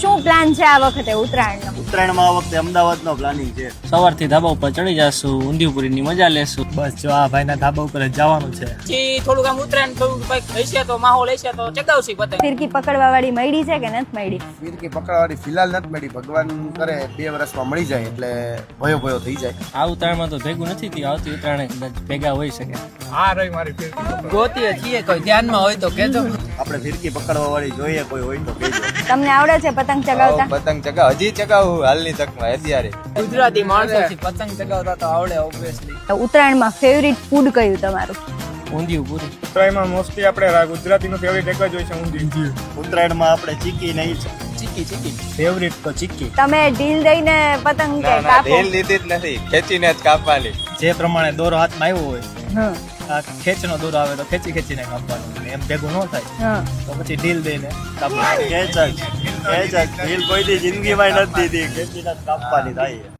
શું પ્લાન છે આ વખતે ઉત્તરાયણનો? ઉત્તરાયણમાં આ વખતે અમદાવાદનો પ્લાનિંગ છે. સવારથી ધાબા ઉપર ચડી જશું ઊંધિયુપુરીની મજા લેશું. બસ જો આ ભાઈના ધાબા ઉપર જ જવાનું છે. પછી થોડુંક આમ ઉત્તરાયણ થોડું કંઈક હશે તો માહોલ હશે તો ચગાવશી પતંગ. ફિરકી પકડવા વાળી મળી છે કે નથી મળી? ફિરકી પકડવાની ફિલહાલ નથી મળી. ભગવાન કરે બે વર્ષમાં મળી જાય એટલે ભયો ભયો થઈ જાય. આ ઉત્તરાયણમાં તો ભેગું નથી થયું. આવતી ઉત્તરાયણ કદાચ ભેગા હોઈ શકે. ગોતીએ છીએ કોઈ ધ્યાનમાં હોય તો કેજો આપણે ફિરકી પકડવા વાળી જોઈએ કોઈ હોય તો કહેજો. તમને આવડે છે? પતંગ ચગાવતા? પતંગ ચગાવ. હજી ચગાવું હાલની તકમાં અત્યારે. ગુજરાતી માણસો પતંગ ચગાવતા તો આવડે ઓબ્વિયસલી ઉત્તરાયણમાં ફેવરિટ ફૂડ કયું તમારું? ઊંધિયુપુરી ઉત્તરાયણમાં મોસ્ટલી આપણે ગુજરાતીનું ફેવરિટ એક જ હોય છે ઊંધિયું. ઉત્તરાયણમાં આપણે ચીકી નહીં ચીકી ચીકી. ફેવરિટ તો ચીકી. તમે ઢીલ દઈને પતંગ કાપો? ઢીલ લીધી જ નથી. ખેંચીને જ કાપવાની. જે પ્રમાણે દોરો હાથમાં આવ્યો હોય. હં, આ ખેંચનો દોરો આવે તો ખેંચી ખેંચીને કાપવાનો. એમ ભેગું ન થાય તો પછી ઢીલ દઈને કાપવાનું. ખેંચક ઢીલ કોઈ દી જિંદગીમાં નથી દીધી ખેંચીને કાપવાની થાય.